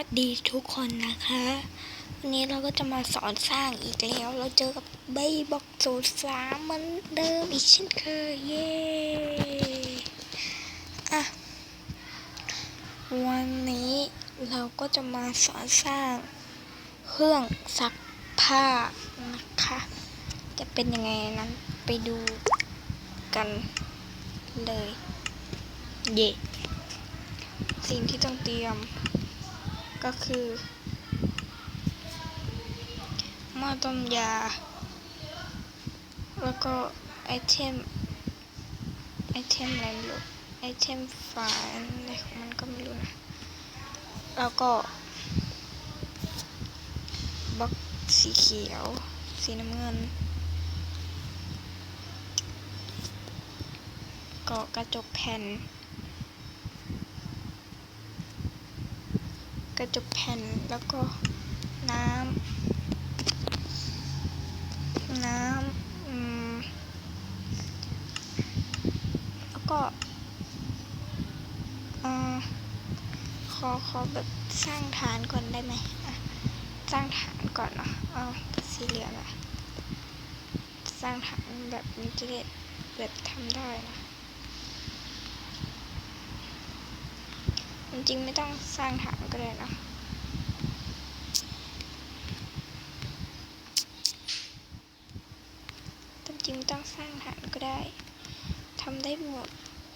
วัสดีทุกคนนะคะ วันนี้เราก็จะมาสอนสร้างอีกแล้ว เราเจอกับใบบอกสูตรสามเหมือนเดิมอีกเช่นเคย เย้อะวันนี้เราก็จะมาสอนสร้าง เครื่องซักผ้านะคะ จะเป็นยังไงนั้นไปดูกันเลย เย่สิ่งที่ต้องเตรียม ก็คือหม้อต้มยา แล้วก็ไอเทม ไอเทมอะไรไม่รู้ไอเทมฝาอะไรของมันก็ไม่รู้นะ แล้วก็บล็อกสีเขียว สีน้ำเงินก็กระจกแผ่น กระจกแผ่นแล้วก็น้ำน้ำอืมแล้วก็อ่อขอขอแบบสร้างฐานก่อนได้ไหมอะสร้างฐานก่อนเนาะเอาสีเหลืองอะสร้างฐานแบบนี้จะได้แบบทำได้นะ จริงไม่ต้องสร้างฐานก็ได้นะจริงไม่ต้องสร้างฐานก็ได้ทำได้หมด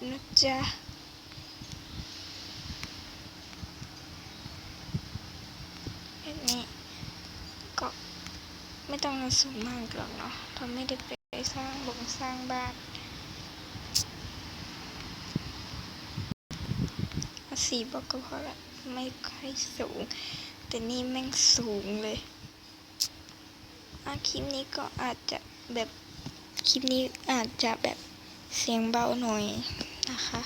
นะจ๊ะแบบนี้ก็ไม่ต้องสูงมากหรอกเนาะเพราะไม่ได้ไปสร้างบงสร้างบ้านเอา สี่บล็อกก็พอละไม่ค่อยสูง แต่นี่แม่งสูงเลยอาคลิปนี้ก็อาจจะแบบคลิปนี้อาจจะแบบเสียงเบาหน่อยนะคะ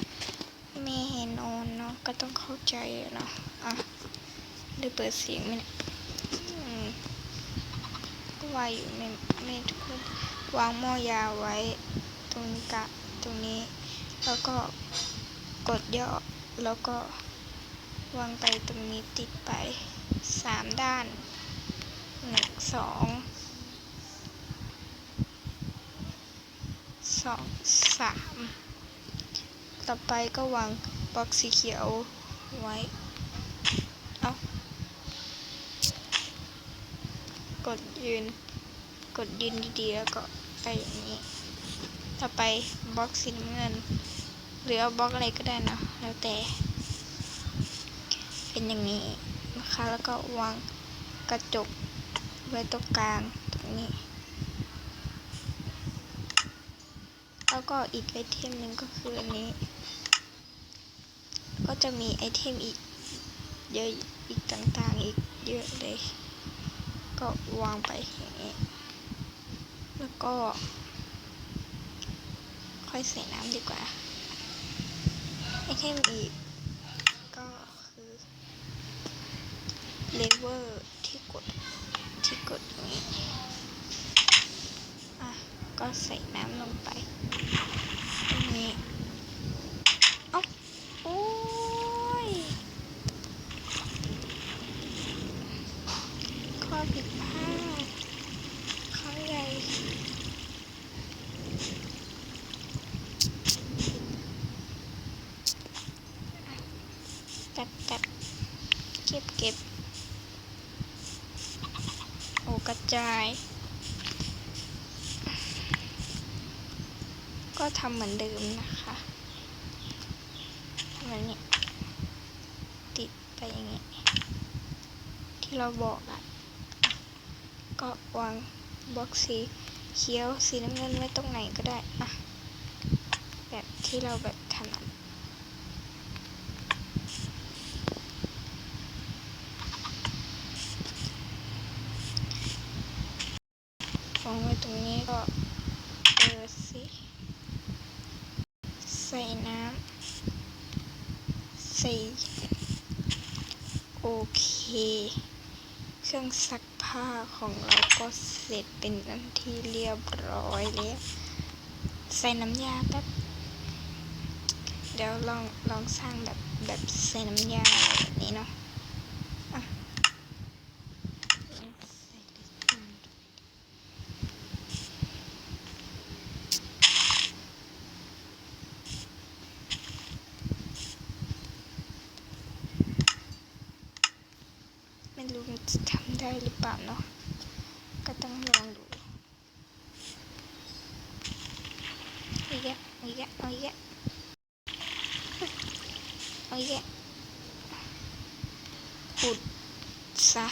ไม่เห็นนอนเนาะก็ต้องเข้าใจเนาะอะได้เปิดเสียงไหมเนี่ยอืมก็ว่าอยู่ไม่ไม่ทุกคนวางหม้อยาไว้ ตรงกะตรงนี้ แล้วก็กดย่อ แล้วก็วางไปตรงนี้ติดไปสามด้านหนึ่งสองสองสามต่อไปก็วางบล็อกสีเขียวไว้ เอากดยืน กดยืนดีๆ แล้วก็ไปอย่างนี้ ต่อไปบล็อกสีน้ำเงิน หรือเอาบล็อกอะไรก็ได้นะ แล้วแต่ เป็นอย่างนี้นะคะ แล้วก็วางกระจกไว้ตรงกลางตรงนี้ แล้วก็อีกไอเทมหนึ่งก็คืออันนี้ ก็จะมีไอเทมอีกเยอะอีกต่างๆอีกเยอะเลย ก็วางไปอย่างนี้ แล้วก็ค่อยใส่น้ำดีกว่า ไอเทมอีก ก็คือเลเวอร์ที่กดที่กดอย่างนี้อะก็ใส่น้ำลงไป ตรงนี้เอ้าโอ้ยข้อผิดครั้งใหญ่ ตัดตัด เก็บเก็บ โอ้กระจาย ก็ทำเหมือนเดิมนะคะทำแบบนี้ ติดไปอย่างนี้ ที่เราบอกอะก็วางบล็อกสีเขียวสีน้ำเงินไว้ตรงไหนก็ได้อะแบบที่เราแบบถนัดวางไว้ตรงนี้ก็เปิดสิ ใส่น้ำใส่โอเค เครื่องซักผ้าของเราก็เสร็จเป็นอันที่เรียบร้อยแล้ว ใส่น้ำยาแป๊บ เดี๋ยวลองลองสร้างแบบแบบใส่น้ำยาแบบนี้เนาะ อ รู้มัน จะทำได้หรือเปล่าเนาะก็ต้องลองดูเอาอีกแล้วเอาอีกแล้วเอาอีกแล้วเอาอีกแล้วขุดซะ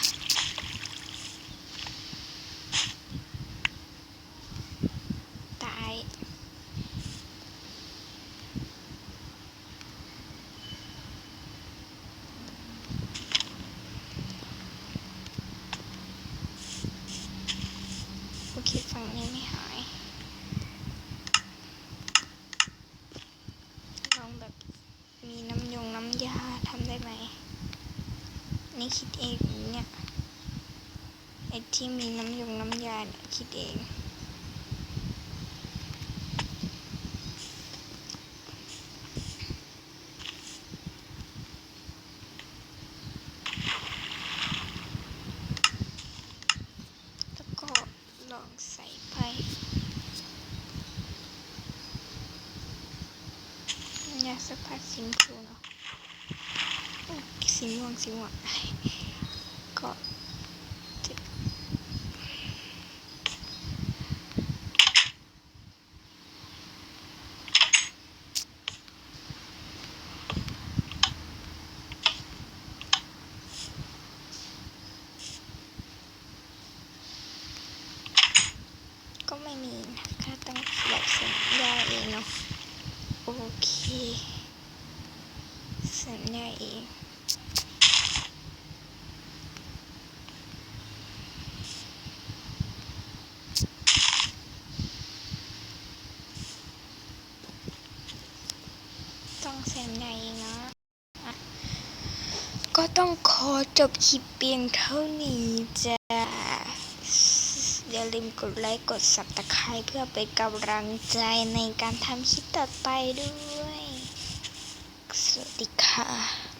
ตาย โอเค ฝั่งนี้ไม่หาย ลองแบบมีน้ำยงน้ำยาทำได้ไหม นี่คิดเองเนี่ยไอ้ที่มีน้ำยงน้ำยาเนี่ยคิดเองแล้วก็ลองใส่ไปน้ำยาสักพัดสีชมพูเนาะ สีม่วงสีม่วงก็จะก็ไม่มีนะคะต้องแบบสัญญาเองเนาะโอเค สัญญาเองต้องเซ็นในนะอะก็ ต้องขอจบคลิปเพียงเท่านี้จ้าอย่าลืมกดไลค์กดสับตะไครเพื่อเป็นกำลังใจในการทำคลิปต่อไปด้วย สวัสดีค่ะ